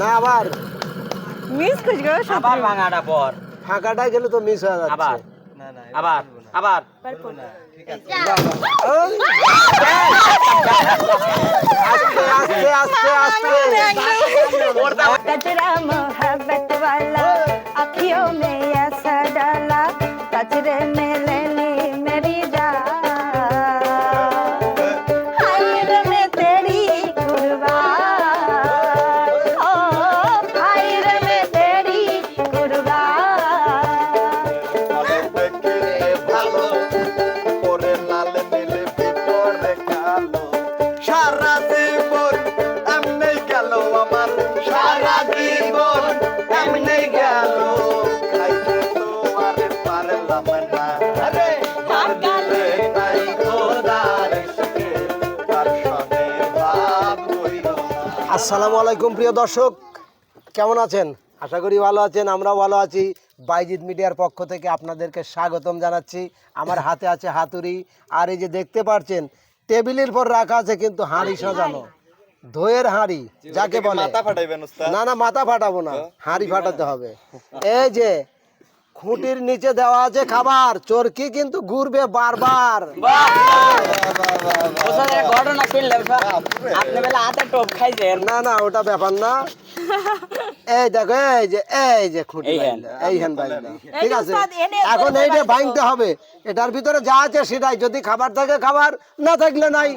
না আবার মিস কুছ গো আবার ভাঙাটা পর ফাঁকাটাই গেলে তো মিস হয়ে যাচ্ছে আবার আবার আবার ওই! আস্তে আস্তে আস্তে আস্তে कचरा मोहब्बत वाला अखियों में ऐसा डाला कचरे में আসসালামু আলাইকুম প্রিয় দর্শক কেমন আছেন? আশা করি ভালো আছেন আমরাও ভালো আছি। বাইজিৎ মিডিয়ার পক্ষ থেকে আপনাদেরকে স্বাগতম জানাচ্ছি। আমার হাতে আছে হাতুড়ি আর এই যে দেখতে পাচ্ছেন টেবিলের পর রাখা আছে কিন্তু হাঁড়ি সাজানো। ধোয়ের হাঁড়ি যাকে বলে। মাথা ফাটাইবেন না না মাথা ফাটাবো না হাঁড়ি ফাটাতে হবে। এই যে খুঁটির নিচে দেওয়া আছে খাবার। চরকি কিন্তু ঘুরবে বারবার। ঘটনা শুনলাম আপনি বেলা হাতে টোপ খাইছেন। না না ওটা ব্যাপার না। এই দেখো এই যে এই যে খুঁটি এই হ্যান। এই। এই ঠিক আছে? এখন এইটা পারব। ভাঙতে হবে এটার ভিতরে যা আছে সেটাই। যদি খাবার থাকে খাবার না থাকলে নাই।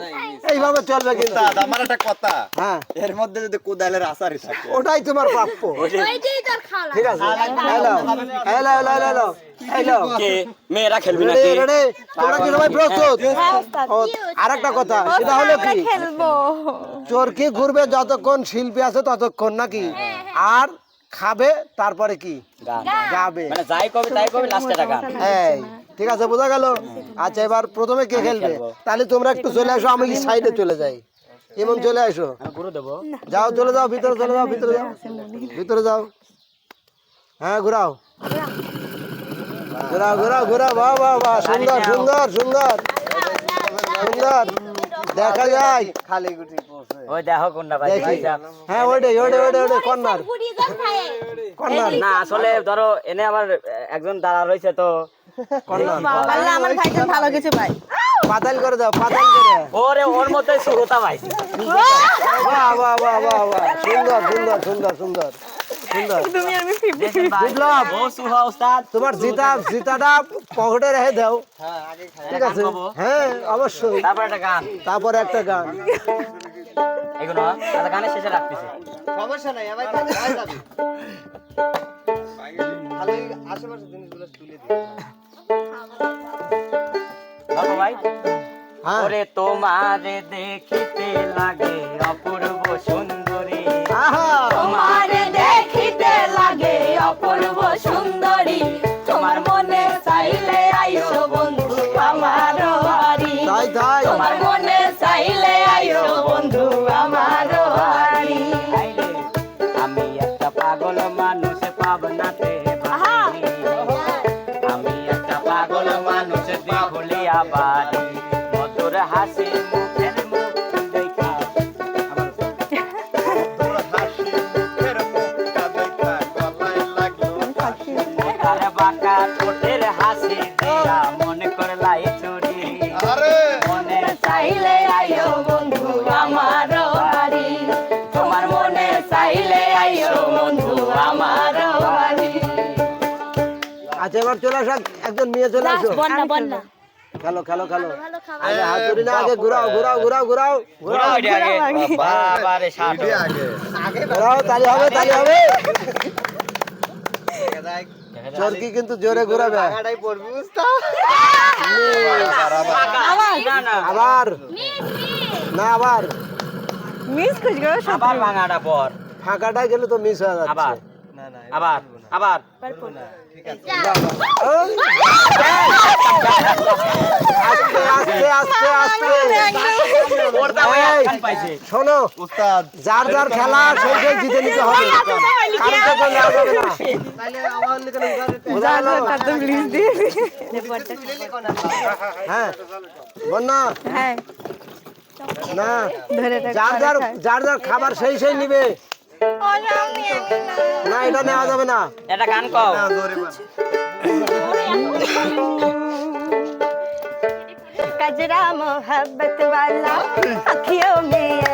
এইভাবে চলবে কিন্তু। আমার একটা কথা। হ্যাঁ। এর মধ্যে যদি কোদালের আসারই থাকে। ওটাই তোমার প্রাপ্য। ঠিক আছে? Hello hello. মেয়েরা খেলবি রেডি তোমরা কি সবাই প্রস্তুত হ্যাঁ উস্তাদ কথা সেটা হলো কি খেলব ঘুরবে যতক্ষণ শিল্পী আছে ততক্ষণ নাকি আর খাবে তারপরে কি গাবে মানে যাই কবে তাই কবে লাস্টে টাকা এই ঠিক আছে বোঝা গেল আচ্ছা এবার প্রথমে কে খেলবে তাহলে তোমরা একটু চলে আসো আমি সাইডে চলে যাই এমন চলে আসো আমি গুরু দেবো যাও চলে যাও ভিতরে চলে যাও ভিতরে যাও ভিতরে যাও হ্যাঁ ঘুরাও ঘুরাও ঘুরাও ঘুরাও বাহ বাহ বাহ সুন্দর সুন্দর সুন্দর। সুন্দর। দেখা যায়। খালি গুটি ওই দেখো কোনটা ভাই হ্যাঁ ওইটাই ওইটাই ওইটাই ওইটাই কর্নার কর্নার না আসলে ধরো এনে আবার একজন দাঁড়া রয়েছে তো। কর্নার আল্লাহ আমার ভাইজান ভালো কিছু ভাই পাতাল করে দাও পাতাল করে। ওরে ওর মধ্যে সুরতা বাহ বাহ বাহ বাহ বাহ। সুন্দর সুন্দর সুন্দর সুন্দর। সুন্দর তুমি আমি ফিফটি বিপ্লব। ও সুহা উস্তাদ তোমার জিতা জিতাটা পকেটে রেখে দাও। ঠিক আছে? হ্যাঁ অবশ্যই। তারপর একটা গান। তারপরে একটা গান। এগুলো তাহলে গানের শেষে রাখতেছি। সমস্যা নাই আমার কাছে যাবে খালি আশেপাশে জিনিসগুলো তুলে দিই। ভাই হ্যাঁ। ওরে তোমারে দেখিতে লাগে অপূর্ব আচ্ছা এবার চলে আসো একজন নিয়ে চলে আসো। বন্যা বন্যা। খেলো খেলো খেলো। আগে হাত ধরি না আগে ঘুরাও ঘুরাও ঘুরাও ঘুরাও। ঘুরাও বাবারে সাপ আগে। ঘুরাও তালি হবে তালি হবে। চরকি কিন্তু জোরে ঘুরাবে? আবার? না আবার। মিস কুছ গো আবার ভাঙাটা পর। ফাঁকাটাই গেলে তো মিস হয়ে যাচ্ছে। আবার। আবার। আবার। ওই! আস্তে আস্তে আস্তে আস্তে শোনো যার যার খেলা সেই সেই জিতে নিতে হবে। হ্যাঁ বন্যা। হ্যাঁ। না যার যার যার যার খাবার সেই সেই নিবে। না এটা নেওয়া যাবে না এটা গান কও না জোরে বান कजरा मोहब्बत वाला अखियों में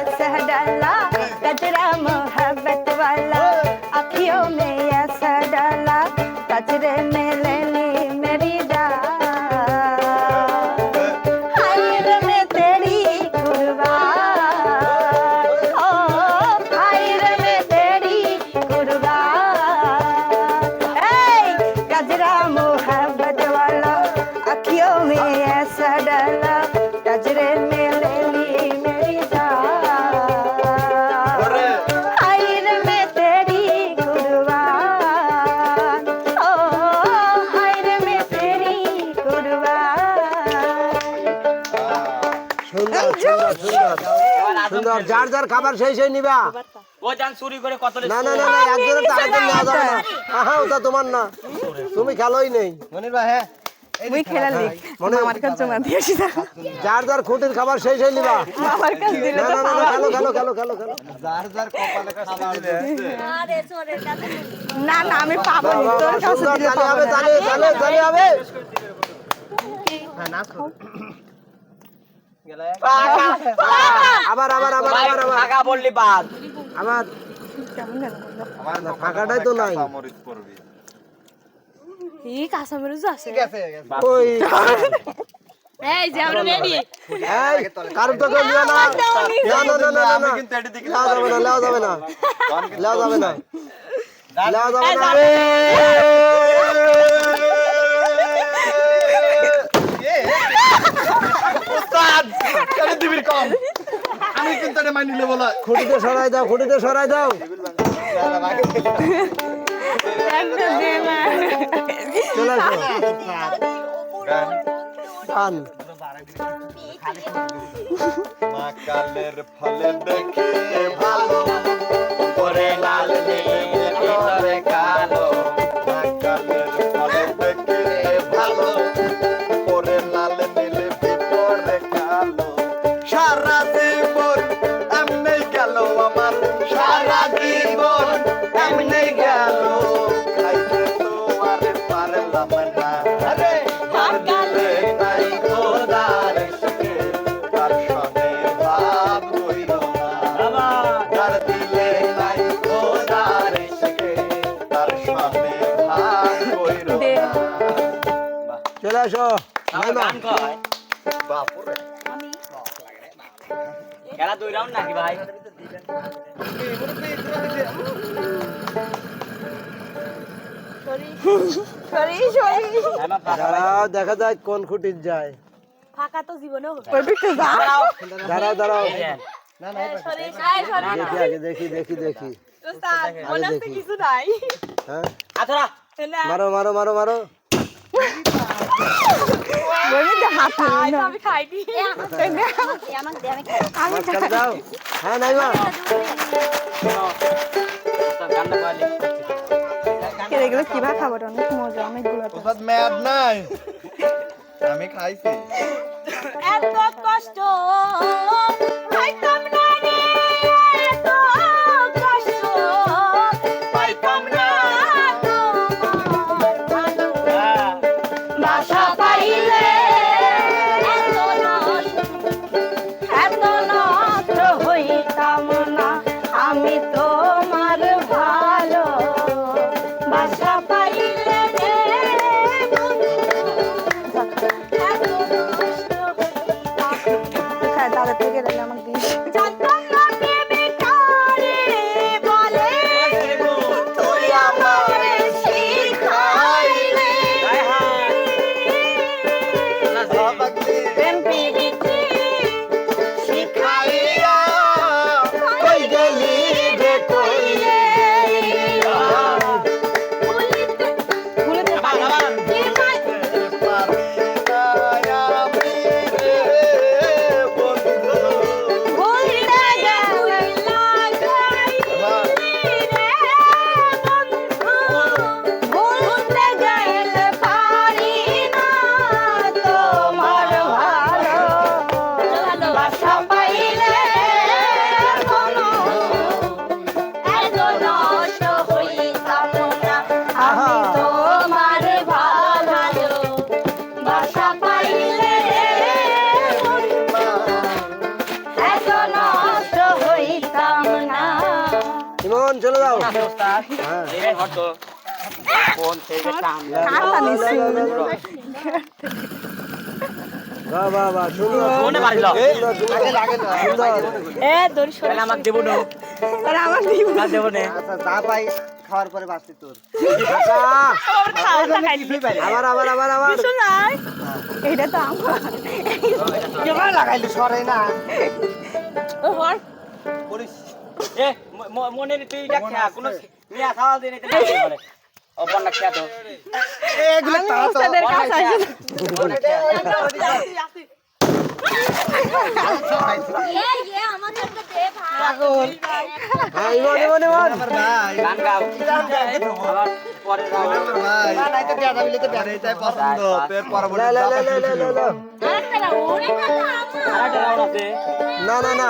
সুন্দর যার যার খাবার সেই সেই নিবা। ও যান চুরি করে কত না না না না একজনের তো আরেকজন নেওয়া যাবে না। আহা ওটা তোমার না। তুমি খেলোই নেই। মনির ভাই হ্যাঁ। মুই খেলার দিক কাছে জমা দিয়েছি না। যার যার খুঁটির খাবার সেই সেই নিবা। আমার কাছে দিলে না না না না, খেলো খেলো খেলো খেলো খেলো। যার যার কপালে খাবার দিলে না না আমি পাবো না। তোর হবে না আবার আবার আবার আবার আবার। টাকা বললি বাদ। আবার। ফাঁকাটাই তো নাই। মরিচ পড়বি। এই আছে। ওই। এই যে আমরা রেডি এই কারোর তো কেউ না। না না না না না। আমি কিন্তু এটি দিকে লেওয়া যাবে না। লেওয়া যাবে না। আমি যাবে না লেওয়া যাবে না কেন দিবির কম? আমি কিন্তু এটা মানিলে বলা খুঁটিতে সরাই দাও খুঁটিতে সরাই দাও। চলে আসো। টান। মা কালের ফলে দেখে ভালো। করে লাল নীলে ভিতরে কালো খেলা দুই রাউন্ড নাকি ভাই? দেখা যায় কোন খুঁটির যায়। ফাঁকা তো জীবনেও ওই দাঁড়াও। দাঁড়াও দেখি। দেখি দেখি কিছু নাই? হ্যাঁ? মারো মারো মারো মারো। না আমি খাইনি হ্যাঁ নাই খাইছি। এত কষ্ট পাইতাম না। খাওয়ার পরে বাঁচতে তোর আবার আবার আবার আবার এটা তো আমার লাগাইলি সরে না মনের তুই কোনো মিয়া সাওয়াল দিন এটা বলে। অপর্ণা খ্যাত এগুলো তারা তো না না না।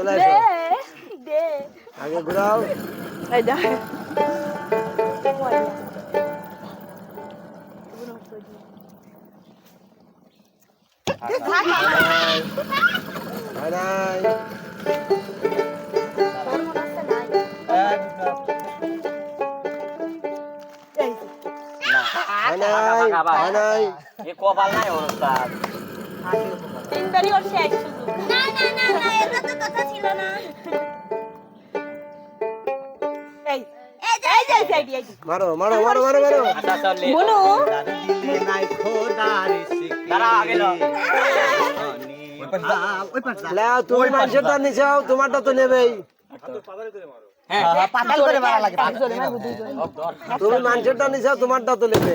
চলে আসো আগে ঘুরাও নাই নাই নাই কপাল নাই ওস্তাদ তিনবারই ওর শেষ সুযোগ না না না না এটা তো কথা ছিল না। এই এই যে এই এই যে, এই যে মারো মারো মারো মারো মারো। আচ্ছা চলে বলো। দিলে নাই খোদার দাঁড়া, আগে লও। লে তুমি তোমারটা তো নেবেই। হ্যাঁ তুমি তোমারটা তো নেবে।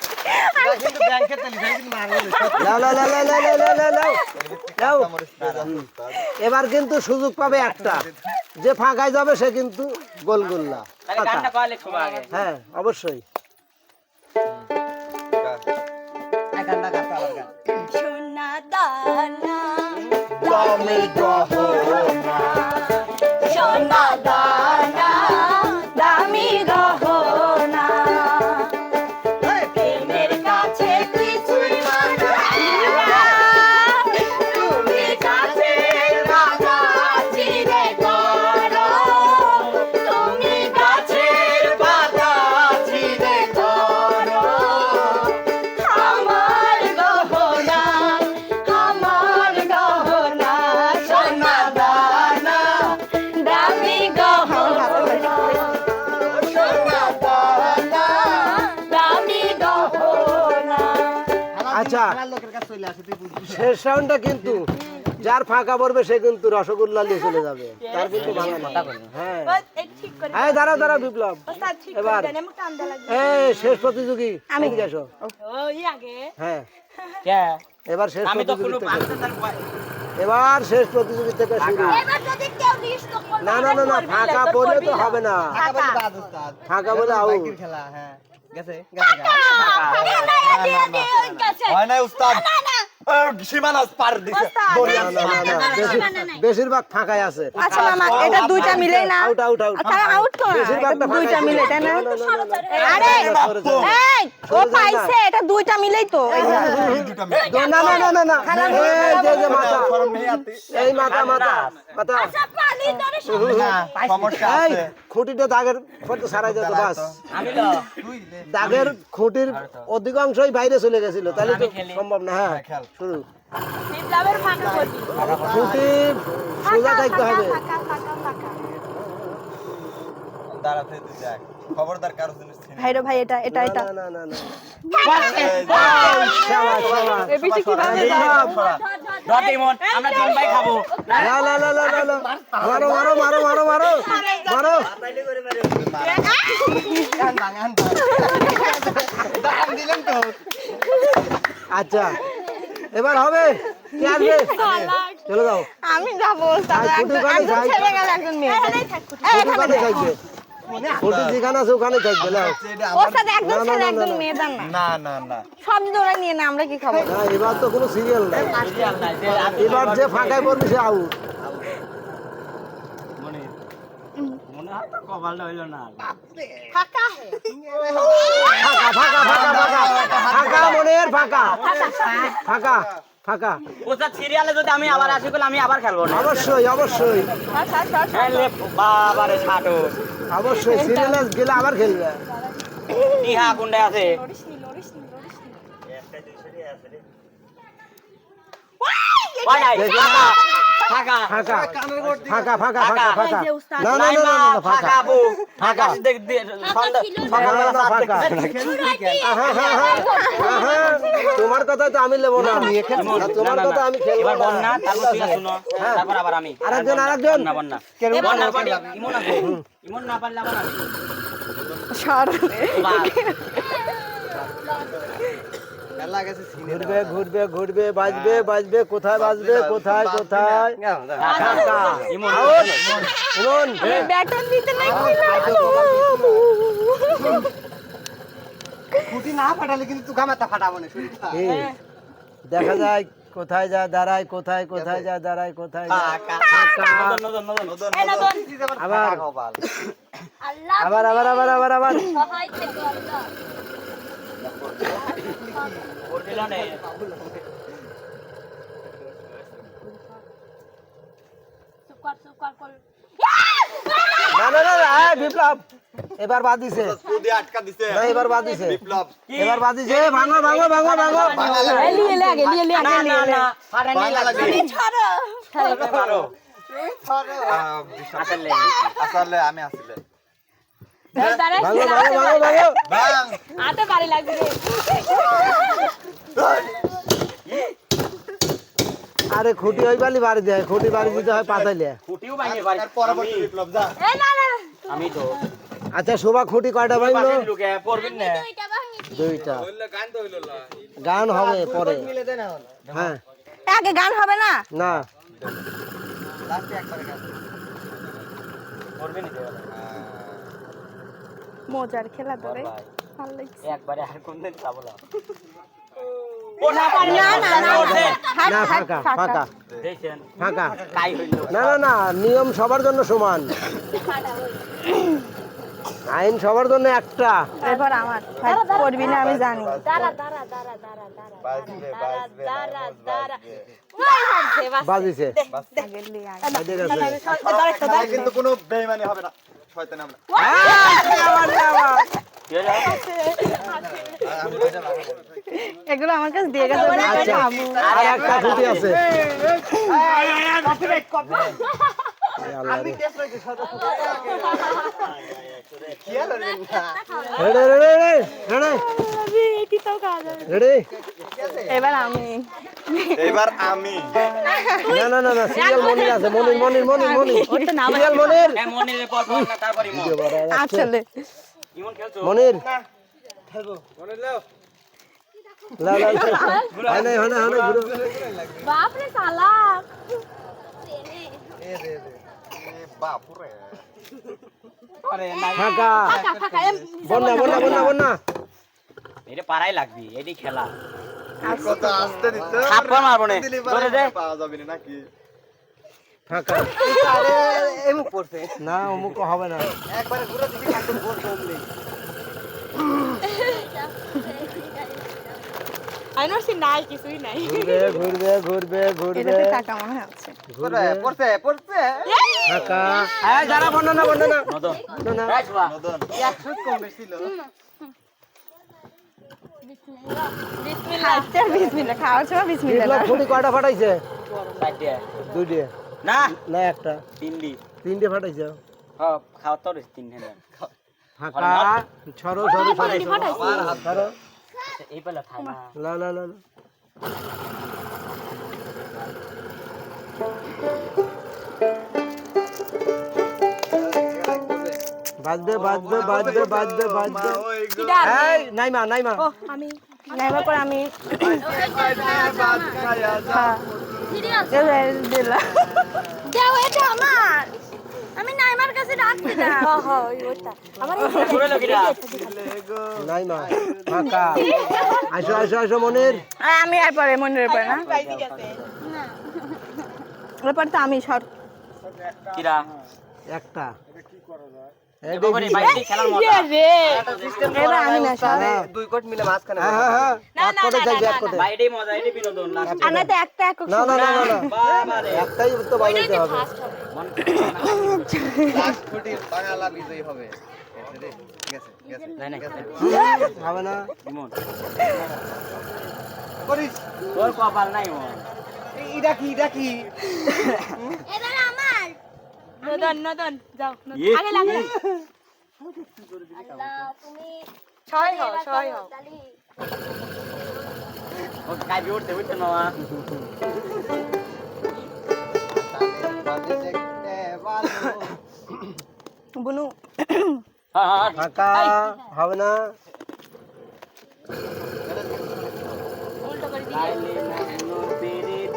এবার কিন্তু সুযোগ পাবে একটা। যে ফাঁকায় যাবে সে কিন্তু গোলগুল্লা। হ্যাঁ অবশ্যই। সোনা দানা। সাউন্ডটা শেষ সাউন্ডটা কিন্তু যার ফাঁকা পড়বে সে কিন্তু রসগোল্লা নিয়ে চলে যাবে। তার কিন্তু ভালো না হ্যাঁ। দাঁড়া দাঁড়া বিপ্লব। এবার। হ্যাঁ শেষ প্রতিযোগী। আমি হ্যাঁ। এবার শেষ এবার শেষ প্রতিযোগী থেকে শুরু। না না না ফাঁকা পড়লে তো হবে না। ফাঁকা। বলে আউট খেলা হ্যাঁ। গেছে গেছে হয় না উস্তাদ সীমানা পার দিছে বেশিরভাগ ফাঁকাই আছে আচ্ছা মামা এটা দুইটা মিলে না আউট আউট আউট আউট তো দুইটা মিলে তাই না। আরে এই ও পাইছে এটা দুইটা মিলেই তো না না না না না এই যে যে মাথা এই মাথা মাথা মাথা পানি ধরে সমস্যা আছে খুঁটিটা দাগের ফটো সারাই যেত বাস আমি তো দাগের খুঁটির অধিকাংশই বাইরে চলে গেছিল তাহলে তো সম্ভব না হ্যাঁ খেল। শুরু। বিপ্লবের ফাঁকা সোজা থাকতে হবে। ফাঁকা ফাঁকা ফাঁকা দাঁড়াতে তুই দেখ। খবরদার কারও জিনিস ছিনিস ভাই এটা এটা এটা। না না না না। এই যে, শাবাশ, শাবাশ। এ বেশি কীভাবে যায় বিপ্লব। ধর আমরা তিন ভাই খাব। না না না না না না। মারো মারো মারো মারো মারো। মারো। আচ্ছা। এবার হবে। কে আসবে? চলে যাও। আমি যাব একজন। ছেলে গেল একজন মেয়ে খুঁটি এখানে থাকবে খুঁটি যেখানে আছে ওখানে থাকবে না একজন ছেলে একজন মেয়ে দেন না। না না সব জোড়া নিয়ে না আমরা কি খাব? না এবার তো কোনো সিরিয়াল নাই। এবার যে ফাঁকায় পড়বে সে আউট মনে মনে হয় তো কপালটা হইল না। ফাঁকা। ফাঁকা ফাঁকা ফাঁকা ফাঁকা মনের ফাঁকা। ফাঁকা ফাঁকা। ওটা সিরিয়ালে যদি আমি আবার আসি আমি আবার খেলব না। অবশ্যই অবশ্যই। বাবারে ছাটো অবশ্যই সিরিয়ালে গেলে আবার খেলবে। ইহা কোনটা আছে। নাই, ফাঁকা। ফাঁকা। ফাঁকা ফাঁকা ফাঁকা। ফাঁকা ফাঁকা। না না না না না ফাঁকা। ফাঁকা ফাঁকা। দেখ সকালবেলা ফাঁকা। থেকে- আহা, আহা, আহা, তোমার কথা তো আমি নেব না। তোমার কথা আমি খেলব এবার বন্যা তারপর তুই শুনো। হ্যাঁ। তারপর আবার আমি। আরেকজন, আরেকজন। বন্যা, বন্যা। ইমন আছে ইমন না পারলে আবার আমি। সর। ঘুরবে ঘুরবে ঘুরবে বাজবে বাজবে কোথায় বাজবে কোথায় কোথায়? ব্যাটার দিতে দেখা যায় কোথায় যা দাঁড়ায় কোথায় কোথায় যা দাঁড়ায় কোথায়। আবার। আবার আবার আবার আবার আবার। বিপ্লব এবার বাদ দিছে এবার বাদ দিছে বিপ্লব এবার বাদ দিছে ভাঙো ভাঙো ভাঙো ভাঙো লিয়ে লে আগে লিয়ে লে না, না, না, ফাড়ে নেই। আহ, বিশাল। আসলে। আসলে আমি আসলে ভাঙো ভাঙো ভাঙো ভাঙো বাড়ি লাগবে আরে খুঁটি ওই বালি বাড়ি দেয় খুঁটি বাড়ি দিতে হয় পাতাইলে খুঁটিও পারি। এর পরবর্তী বিপ্লব যা। এই না না আমি তো আচ্ছা শোভা খুঁটি কয়টা ভাঙলো? পড়বেন না। দুইটা। গান হবে পরে। হ্যাঁ। আগে গান হবে না? না। পড়বেন না মজার খেলা তো রে ভাই। ভালো লাগছে। একবারে আর কোনদিন যাব না। না না না না না ফাঁকা। ফাঁকা দেখছেন ফাঁকা। কাই হইল। না না না নিয়ম সবার জন্য সমান। আইন সবার জন্য একটা। এরপর আমার করবি না আমি জানি। বাজিছে কিন্তু কোনো বেইমানি হবে না। শয়তান আমরা এগুলো আমার কাছে দিয়ে গেছে আচ্ছা আর একটা আছে এবার আমি। এবার আমি। না না না না সিরিয়াল মনির আছে মনির মনির মনির মনির। ওটা না সিরিয়াল মনির। এই পর পর না তারপর আসলে। ইমন খেলছো? মনির। লা। লা লা। হয় নাই হয় নাই হয় নাই বাপ রে সালা। এ না ফাঁকা ফাঁকা ফাঁকা বন্যা বন্যা বন্যা বন্যা এটা পারাই লাগবি এটি খেলা কত আসতে দিতে থাপ্পড় মারবো নে। ধরে দে। পাওয়া যাবে না নাকি ফাঁকা এমুক পড়ছে না অমুক হবে না একবারে ঘুরে দিবি একদম গোল বলছি নাই কিছুই নাই। ঘুরবে ঘুরবে ঘুরবে ঘুরবে। এটাতে টাকা মনে হচ্ছে। ঘুরবে। পড়ছে পড়ছে ফাঁকা হ্যাঁ যারা বর্ণনা বর্ণনা নদন। শোয়া। নদন। একশো কম বেশি ছিল তিনটি। তিনটে ফাটাইছে? হ্যাঁ খাওয়া তো রয়েছে ফাঁকা। ছড়ো ছড়ো ছড়ো ছড়ো এই পেলে খায় না লা লা লা লা। বাজবে বাজবে বাজবে বাজবে বাজবে এই নাইমা নাইমা আমি নেবার পর আমি দিলাম দাও এটা আমার কাছে রাখতে না হ হ্যাঁ ওই ওইটা। আমার ঘুরে লোকিরা নাইমা ফাঁকা। আসো আসো আসো মনির। আমি আর পরে মনের পরে না। এরপর তো আমি সর কিরা? একটা। এটা কি করা খেলার হ্যাঁ হ্যাঁ হ্যাঁ। একটাই তো বাজাইতে হবে। লাস্ট বিজয়ী হবে। নাই হবে না। করিস। তোর কপাল নাই ইমন কি ইডা কি নদন নদন যাও আগে লাগে তুমি ছয় হও ছয় হও। ও কাই বিউট দেবই তো না বাজে দেখতে ভালো বুনু হ্যাঁ হ্যাঁ ফাঁকা হবে না। উল্টো করে দিই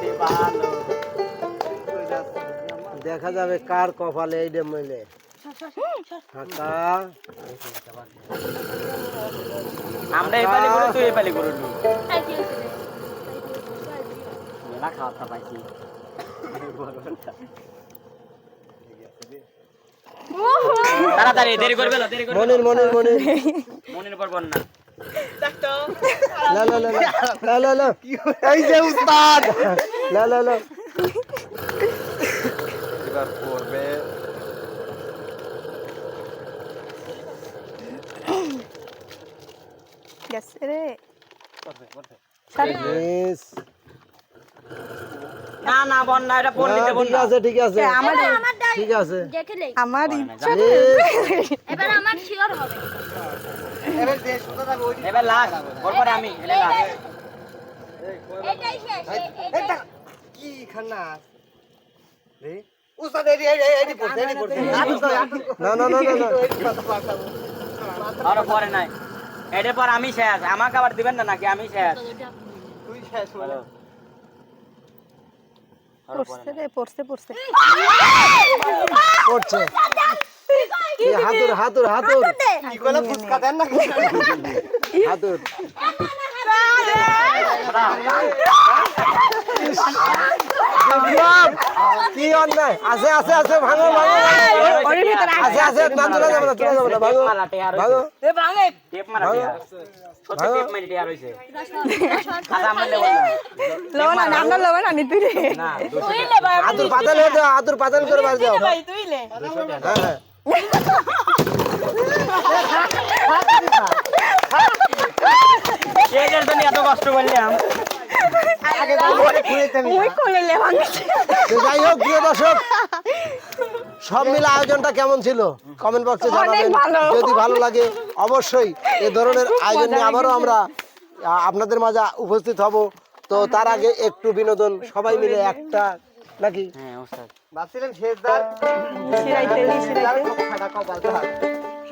দেখা যাবে কার কপালে এই আমরা এই পালি করে তুই এই পালি করে লু তাই কি হয়েছে রে? মেলা খাওয়া পাইছি। তাড়াতাড়ি দেরি করবে না দেরি করবে মনির মনির মনির। মনের পর বন্যা। লা লা লা লা। লা লা লা। এই যে উস্তাদ। লা লা লা। এবার পড়বে গেছে রে না না বন্যা এটা বন্যা আছে ঠিক আছে আমার ঠিক আছে আমার ইচ্ছা এবার আমার শিওর হবে এবার যে সুতা থাকবে ওই এবার লাস্ট ওর আমি এলে লাস্ট এটাই শেষ এটাই কি খানা রে উস্তাদ এডি এডি এডি পড়ছে এডি পড়ছে না না না না না আর পরে নাই। এর পর আমি শেষ। আমাকে আবার দিবেন না নাকি? আমি শেষ। তুই শেষ হলো পড়ছে রে পড়ছে পড়ছে। পড়ছে। হাতুর হাতুর হাতুর। কি কইলা ফুসকা দেন না হাতুর। কি অন্যায়? আছে আছে আছে ভাঙো ভাঙো। আছে আছে না তোলা যাবে না তোলা যাবে না ভাঙো ভাঙো। টেপ মারা টিয়ার টেপ। মারি টিয়ার হইছে। খাতা আমরা লেবো না। লব না আমরা লব না নিতুই রে। না দোষ পাতাল হয়ে যাও হাতুর পাতাল করে বাজ যাও। হ্যাঁ হ্যাঁ। এত কষ্ট করলাম। যাই হোক প্রিয় দর্শক সব মিলে আয়োজনটা কেমন ছিল? কমেন্ট বক্সে জানাবেন। যদি ভালো লাগে অবশ্যই এই ধরনের আয়োজন নিয়ে আবারও আমরা আপনাদের মাঝে উপস্থিত হব। তো তার আগে একটু বিনোদন সবাই মিলে একটা নাকি? হ্যাঁ ওস্তাদ। ভাবছিলাম শেষ সিরাইতে সিরাইতে। ফাটা কপাল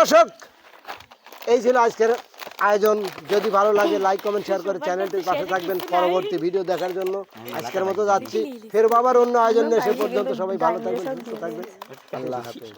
দর্শক, এই ছিল আজকের আয়োজন। যদি ভালো লাগে লাইক কমেন্ট শেয়ার করে চ্যানেলটির পাশে থাকবেন পরবর্তী ভিডিও দেখার জন্য। আজকের মতো যাচ্ছি। ফের বাবার অন্য আয়োজন নিয়ে সে পর্যন্ত সবাই ভালো থাকবেন, সুস্থ থাকবেন। আল্লাহ হাফেজ।